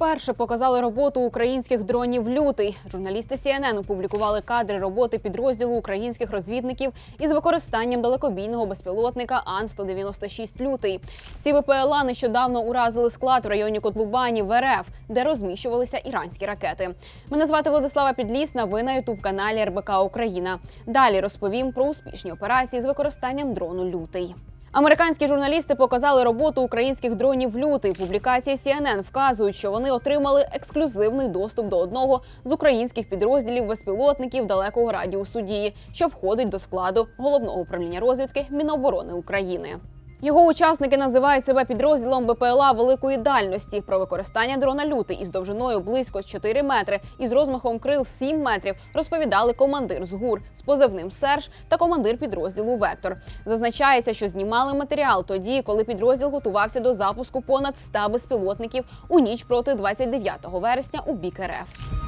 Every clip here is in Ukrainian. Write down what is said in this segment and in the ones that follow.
Вперше показали роботу українських дронів лютий. Журналісти CNN опублікували кадри роботи підрозділу українських розвідників із використанням далекобійного безпілотника Ан-196 лютий. Ці ВПЛА нещодавно уразили склад в районі Котлубані в РФ, де розміщувалися іранські ракети. Мене звати Владислава Підлісна. Ви на ютуб каналі РБК Україна. Далі розповім про успішні операції з використанням дрону лютий. Американські журналісти показали роботу українських дронів лютий. Публікації CNN вказують, що вони отримали ексклюзивний доступ до одного з українських підрозділів безпілотників далекого радіусу дії, що входить до складу головного управління розвідки Міноборони України. Його учасники називають себе підрозділом БПЛА великої дальності. Про використання дрона лютий із довжиною близько 4 метри і з розмахом крил 7 метрів розповідали командир з ГУР з позивним Серж та командир підрозділу Вектор. Зазначається, що знімали матеріал тоді, коли підрозділ готувався до запуску понад 100 безпілотників у ніч проти 29 вересня у бік РФ.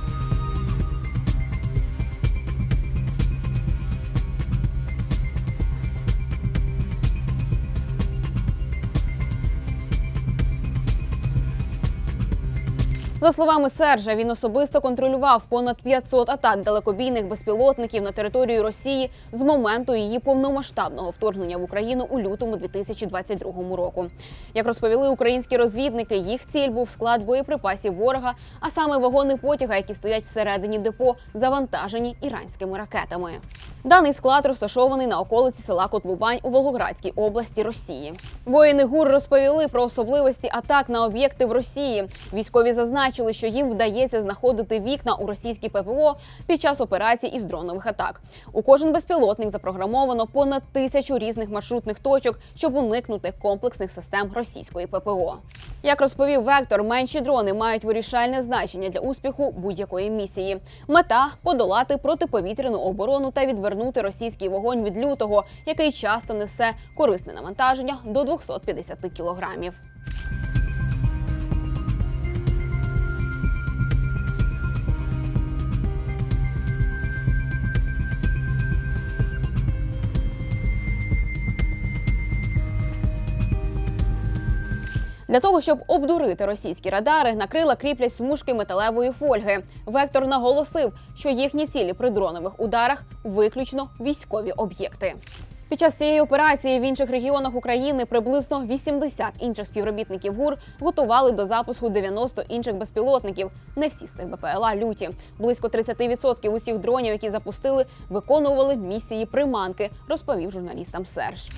За словами Сержа, він особисто контролював понад 500 атак далекобійних безпілотників на територію Росії з моменту її повномасштабного вторгнення в Україну у лютому 2022 року. Як розповіли українські розвідники, їх ціль був склад боєприпасів ворога, а саме вагони потяга, які стоять всередині депо, завантажені іранськими ракетами. Даний склад розташований на околиці села Котлубань у Волгоградській області Росії. Воїни ГУР розповіли про особливості атак на об'єкти в Росії. Військові зазначили, що їм вдається знаходити вікна у російській ППО під час операцій із дронових атак. У кожен безпілотник запрограмовано понад тисячу різних маршрутних точок, щоб уникнути комплексних систем російської ППО. Як розповів Вектор, менші дрони мають вирішальне значення для успіху будь-якої місії. Мета подолати протиповітряну оборону та відвернути російський вогонь від лютого, який часто несе корисне навантаження до 250 кілограмів. Для того, щоб обдурити російські радари, на крила кріплять смужки металевої фольги. Вектор наголосив, що їхні цілі при дронових ударах виключно військові об'єкти. Під час цієї операції в інших регіонах України приблизно 80 інших співробітників ГУР готували до запуску 90 інших безпілотників. Не всі з цих БПЛА люті. Близько 30% усіх дронів, які запустили, виконували місії приманки, розповів журналістам Серж.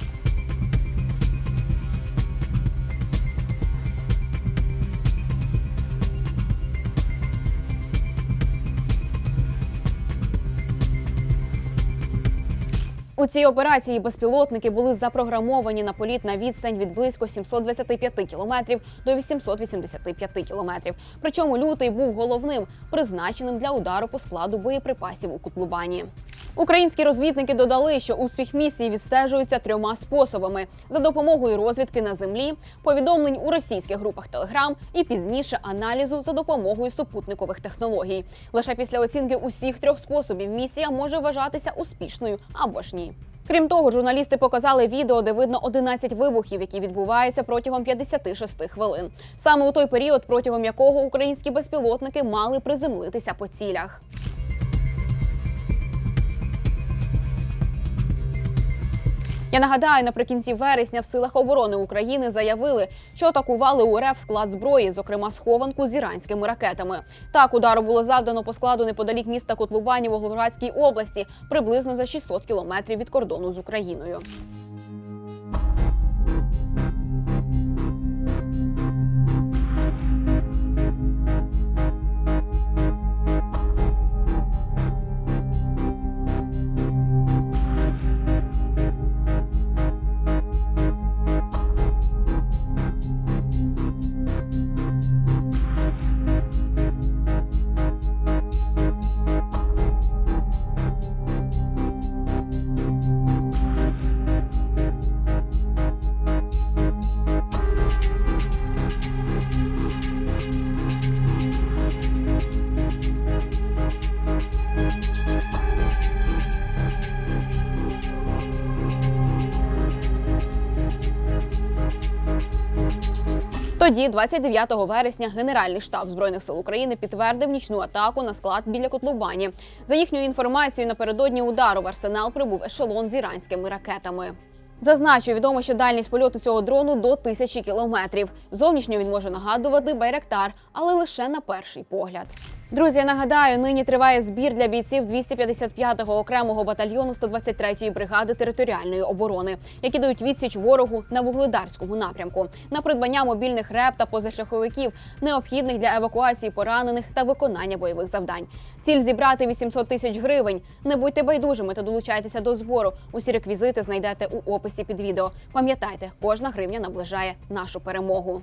У цій операції безпілотники були запрограмовані на політ на відстань від близько 725 кілометрів до 885 кілометрів. Причому лютий був головним, призначеним для удару по складу боєприпасів у Кутлубані. Українські розвідники додали, що успіх місії відстежується трьома способами: за допомогою розвідки на землі, повідомлень у російських групах Телеграм і пізніше аналізу за допомогою супутникових технологій. Лише після оцінки усіх трьох способів місія може вважатися успішною або ж ні. Крім того, журналісти показали відео, де видно 11 вибухів, які відбуваються протягом 56 хвилин. Саме у той період, протягом якого українські безпілотники мали приземлитися по цілях. Я нагадаю, наприкінці вересня в силах оборони України заявили, що атакували УРФ склад зброї, зокрема схованку з іранськими ракетами. Так, удару було завдано по складу неподалік міста Котлубані в Волгоградській області, приблизно за 600 кілометрів від кордону з Україною. Тоді, 29 вересня, Генеральний штаб збройних сил України підтвердив нічну атаку на склад біля Котлубані. За їхньою інформацією, напередодні удару в арсенал прибув ешелон з іранськими ракетами. Зазначу, відомо, що дальність польоту цього дрону до тисячі кілометрів. Зовнішньо він може нагадувати Байрактар, але лише на перший погляд. Друзі, я нагадаю, нині триває збір для бійців 255-го окремого батальйону 123-ї бригади територіальної оборони, які дають відсіч ворогу на вугледарському напрямку на придбання мобільних реп та позашляховиків, необхідних для евакуації поранених та виконання бойових завдань. Ціль зібрати 800 тисяч гривень. Не будьте байдужими та долучайтеся до збору. Усі реквізити знайдете у описі під відео. Пам'ятайте, кожна гривня наближає нашу перемогу.